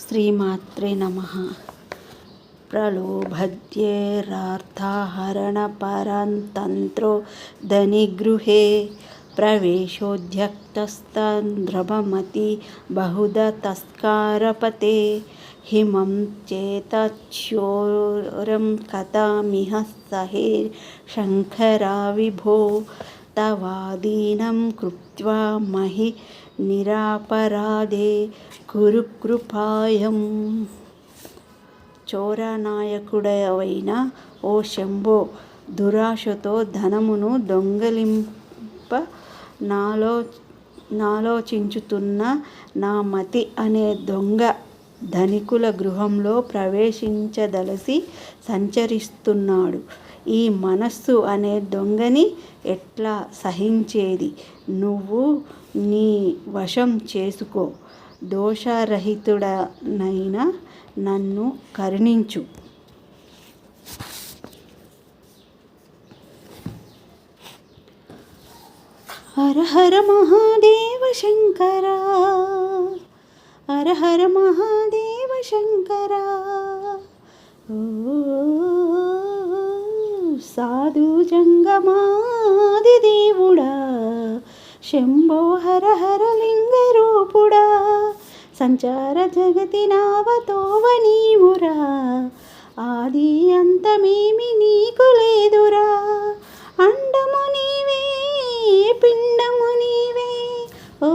श्रीमात्रे नमः। प्रलोभद्येरार्थाहरणपरन्तन्त्रो धनिगृहे प्रवेशोध्यक्तस्तन्द्रभमति बहुधतस्कारपते हिमं चेतच्छोरं कथामिह सहे शङ्करा विभो తవాదీనం కృత్వా మహి నిరాపరాధే కురుకృపాయం చోరనాయకుడవైన ఓ శంభో దురాశతో ధనమును దొంగలింప నాలో నాలోచించుతున్న నా మతి అనే దొంగ ధనికుల గృహంలో ప్రవేశించదలసి సంచరిస్తున్నాడు. ఈ మనస్సు అనే దొంగని ఎట్లా సహించేది? నువ్వు నీ వశం చేసుకో. దోషరహితుడనైన నన్ను కరుణించు. హర హర మహాదేవ శంకర. హర హర మహాదేవ శంకర. ఓ సాధు జంగమాది దేవుడా శంభో హర హర లింగ రూపుడా సంచార జగతి నావతోవ నీవురా ఆది అంతమేమి నీకు లేదురా అండము నీవే పిండము నీవే ఓ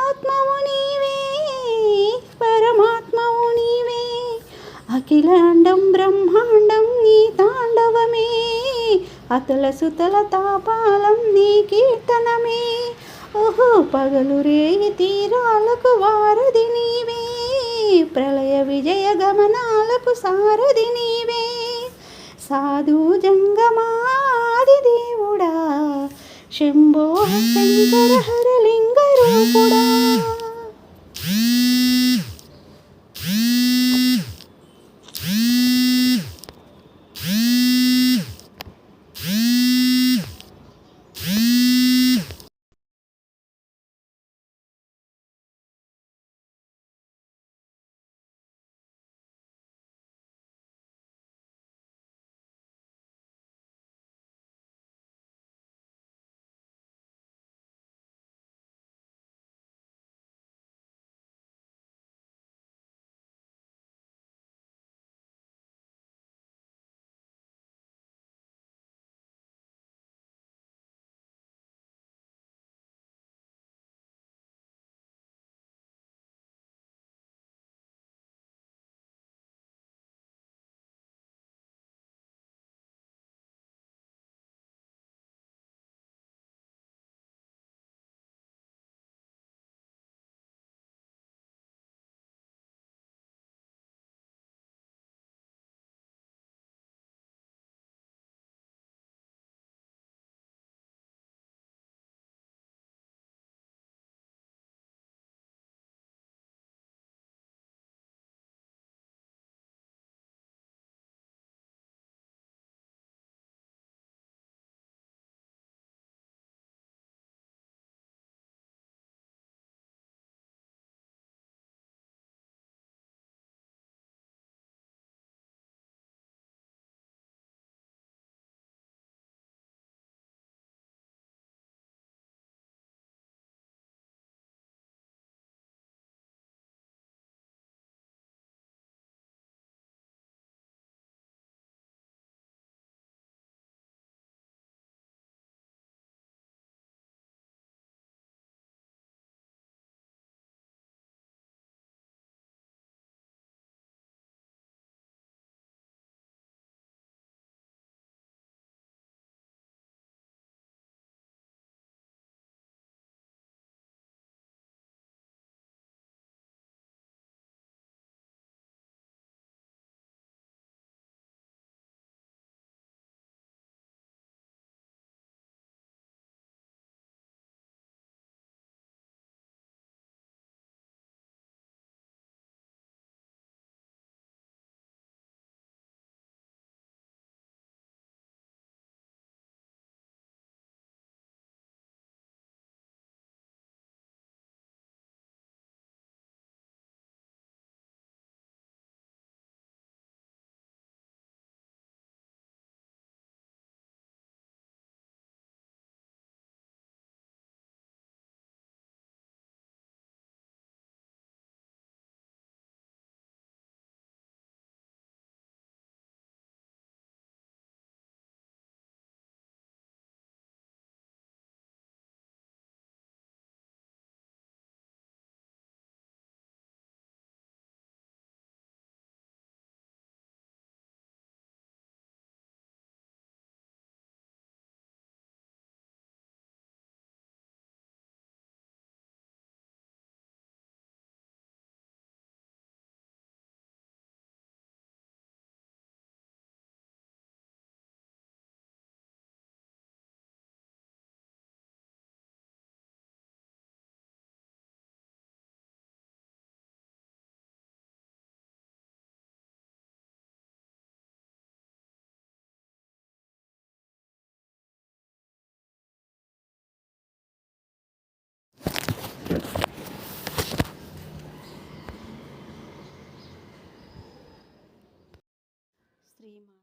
ఆత్మము నీవే పరమాత్మము నీవే అఖిలాండం బ్రహ్మాండం నీ తాండవమే. అతల సుతల తాపాలం నీ కీర్తనమే. ఓహో పగలు రేయి తీరాలకు వారధి నీవే. ప్రళయ విజయ గమనాలకు సారథి నీవే. సాధు జంగమాది దేవుడా. శంభో శంకర హరలింగ రూపుడా. three months.